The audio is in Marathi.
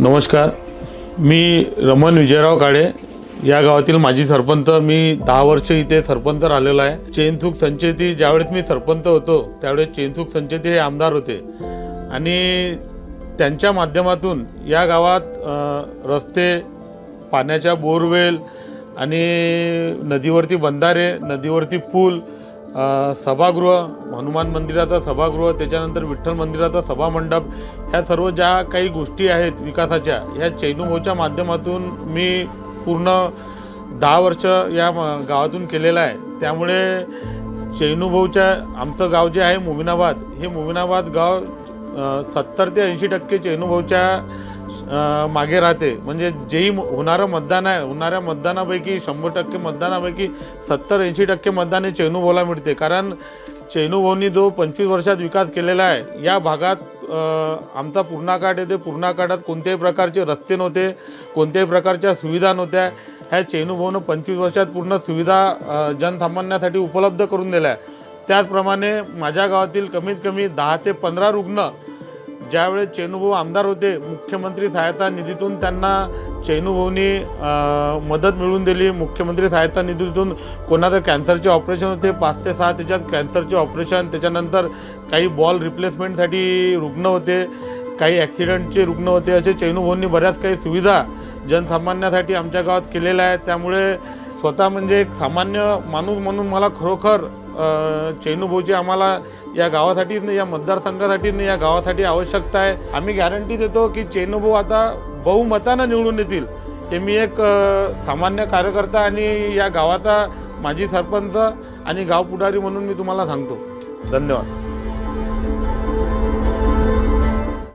नमस्कार. मी रमण विजयराव काळे. या गावातील माजी सरपंच मी दहा वर्ष इथे सरपंच राहिलेलो आहे. चेनथूक संचेती ज्यावेळेस मी सरपंच होतो त्यावेळेस चेनथूक संचेती हे आमदार होते. आणि त्यांच्या माध्यमातून या गावात रस्ते पाण्याच्या बोरवेल आणि नदीवरती बंधारे नदीवरती पूल सभागृह हनुमान मंदिराचा सभागृह त्याच्यानंतर विठ्ठल मंदिराचा सभामंडप ह्या सर्व ज्या काही गोष्टी आहेत विकासाच्या ह्या चैनुभाऊच्या माध्यमातून मी पूर्ण दहा वर्ष या गावातून केलेलं आहे. त्यामुळे चैनुभाऊच्या आमचं गाव जे आहे मोमिनाबाद हे मोमिनाबाद गाव सत्तर ते ऐंशी टक्के चैनुभाऊच्या मागे राहते. म्हणजे जेही म- होणारं मतदान आहे होणाऱ्या मतदानापैकी शंभर टक्के मतदानापैकी सत्तर ऐंशी टक्के मतदान हे चैनुभाऊला मिळते. कारण चैनुभाऊनी जो पंचवीस वर्षात विकास केलेला आहे या भागात आमचा पूर्णा काठ येते. पूर्णाकाठात कोणत्याही प्रकारचे रस्ते नव्हते कोणत्याही प्रकारच्या सुविधा नव्हत्या. ह्या चैनुभाऊनं पंचवीस वर्षात पूर्ण सुविधा जनसामान्यासाठी उपलब्ध करून दिल्या. आहे त्याचप्रमाणे माझ्या गावातील कमीत कमी दहा ते पंधरा रुग्ण ज्यावेळेस चेनूभाऊ आमदार होते मुख्यमंत्री सहायता निधीतून त्यांना चेनूभाऊनी मदत मिळवून दिली. मुख्यमंत्री सहायता निधीतून कोणाचं कॅन्सरचे ऑपरेशन होते पाच ते सहा त्याच्यात कॅन्सरचे ऑपरेशन. त्याच्यानंतर काही बॉल रिप्लेसमेंटसाठी रुग्ण होते काही ॲक्सिडेंटचे रुग्ण होते. असे चेनूभाऊंनी बऱ्याच काही सुविधा जनसामान्यासाठी आमच्या गावात केलेल्या आहेत. त्यामुळे स्वतः म्हणजे एक सामान्य माणूस म्हणून मला खरोखर अ, चैनुभाऊची आम्हाला या गावासाठीच नाही या मतदारसंघासाठीच नाही या गावासाठी आवश्यकता आहे. आम्ही गॅरंटी देतो की चैनुभाऊ आता बहुमतानं निवडून येतील. हे मी एक सामान्य कार्यकर्ता आणि या गावाचा माजी सरपंच आणि गाव पुढारी म्हणून मी तुम्हाला सांगतो. धन्यवाद.